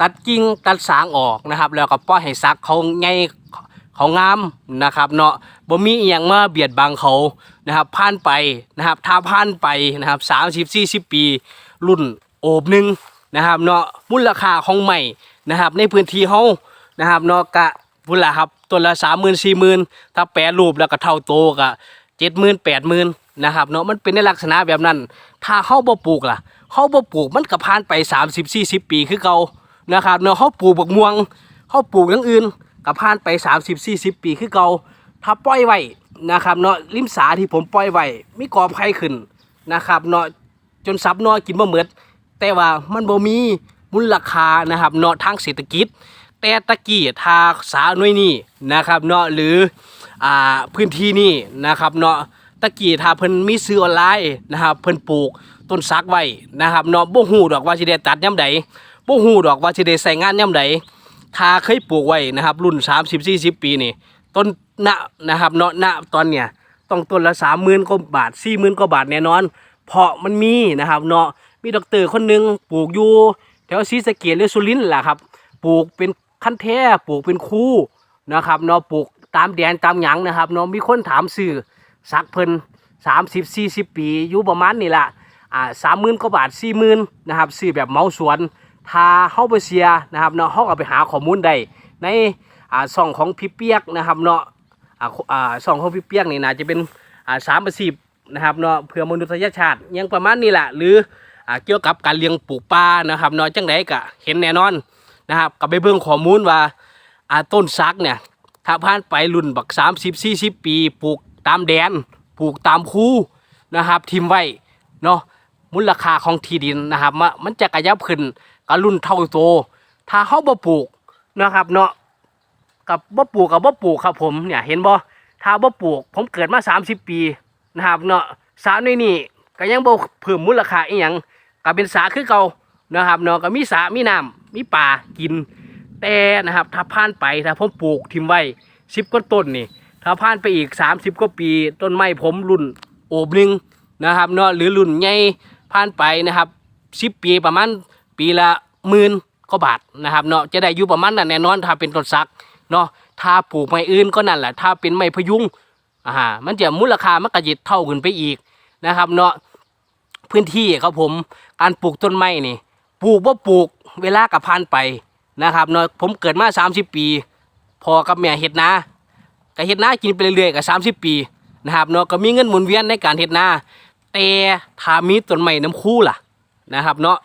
ตัดกิ่งตัดสางออกนะครับ แล้วก็ปล่อยให้ซักเขาไงเขางามนะครับ เนาะบ่มีอีหยังมาเบียดบังเขานะครับผ่านไปนะครับถ้าผ่านไปนะครับ30 40ปี รุ่นโอบหนึ่งนะครับเนาะมูลค่าของใหม่นะครับ ในพื้นที่เฮานะครับเนาะกะพุ่นละครับตัวละ30,000 40,000ถ้าแปรรูปแล้วก็เท่าโตก็70,000 80,000นะครับเนาะมันเป็นในลักษณะแบบนั้น ถ้าเฮาบ่ปลูกล่ะเฮาบ่ปลูกมันก็ผ่านไป30 40ปีคือเก่า นะครับเนาะเฮาปลูกบักม่วงเฮาปลูกอย่างอื่นก็ผ่านไป 30 40 ปีคือเก่าถ้าปล่อยไว้นะครับเนาะริมสาที่ผมปล่อยไว้มีกอไผ่ขึ้นนะครับเนาะจนซับเนาะกินบ่หมดแต่ว่ามันบ่มีมูลค่านะครับเนาะทางเศรษฐกิจ แต่ตะกี้ทาสาหน่วยนี้นะครับเนาะหรืออ่าพื้นที่นี้นะครับเนาะตะกี้ถ้าเพิ่นมีซื้อออนไลน์นะครับเพิ่นปลูกต้นซักไว้นะครับเนาะบ่ฮู้ดอกว่าสิได้ตัดยามใด บ่ฮู้ดอกว่าสิได้ใช้งานยามใดถ้าเคยปลูกไว้นะครับ รุ่น 30 40 ปีนี่ ต้นณนะครับเนาะณตอนเนี้ยต้องต้นละ30,000กว่าบาท40,000กว่าบาทแน่นอน เพราะมันมีนะครับเนาะมีดอกเตอร์คนหนึงปลูกอยู่แถวศรีสะเกษหรือสุรินทร์ล่ะครับ ปลูกเป็นขั้นแท้ปลูกเป็นคู่นะครับเนาะปลูกตามแดนตามหยังนะครับเนาะมีคนถามซื้อสักเพิ่นสามสิบสี่สิบปีอยู่ประมาณนี่ละอ่าสามหมื่นกว่าบาทสี่หมื่นนะครับซื้อแบบเมาสวน ถ้าเฮาไปเสียนะครับเนาะเฮาก็ไปหาข้อมูลได้ในอ่าช่องของพี่เปียกนะครับเนาะอ่าอ่าช่องของพี่เปียกนี่น่าจะเป็นอ่าสามสิบนะครับเนาะเพื่อมนุษยชาติยังประมาณนี้แหละหรืออ่าเกี่ยวกับการเลี้ยงปลูกปลานะครับเนาะจังไดก็เห็นแน่นอนนะครับก็ไปเบิ่งข้อมูลว่าอาต้นซักเนี่ยถ้าผ่านไปรุ่นบัก30 40ปีปลูกตามแดนปลูกตามคูนะครับทิมไว้เนาะมูลค่าของที่ดินนะครับมันจะกระยับขึ้น กับรุ่นเท่าโตถ้าเฮาบ่ปลูกนะครับเนาะกับบ่ปลูกกับบ่ปลูกครับผมเนี่ยเห็นบ่ถ้าบ่ปลูก ผมเกิดมา 30 ปีนะครับเนาะสาในนี่ก็ยังบ่เพิ่มมูลค่าอีหยังก็เป็นสาคือเก่านะครับเนาะก็มีสระมีน้ำมีป่ากิน แต่นะครับถ้าผ่านไปถ้าผมปลูกทิมไว้สิบกว่าต้นนี่ถ้าผ่านไปอีก 30กว่าปีต้นไม้ผมรุ่นโอบหนึ่งนะครับเนาะหรือรุ่นใหญ่ผ่านไปนะครับสิบปีประมาณ ปีละหมื่นกว่าบาทนะครับเนาะจะได้อยู่ประมาณนั้นแน่นอนถ้าเป็นต้นซักเนาะถ้าปลูกไม้อื่นก็นั่นแหละถ้าเป็นไม้พยุงอ่ามันจะมูลค่ามันก็จะเท่าขึ้นไปอีกนะครับ เนาะพื้นที่ครับผมการปลูกต้นไม้นี่ปลูกว่าปลูกเวลากับผ่านไปนะครับเนาะผมเกิดมา 30 ปี พอกับแม่เฮ็ดนาก็เฮ็ดนากินไปเรื่อยๆกับ30 ปีนะครับเนาะก็มีเงินหมุนเวียนในการเฮ็ดนาแต่ถ้ามีต้นไม้น้ำคู่ล่ะนะครับ เนาะ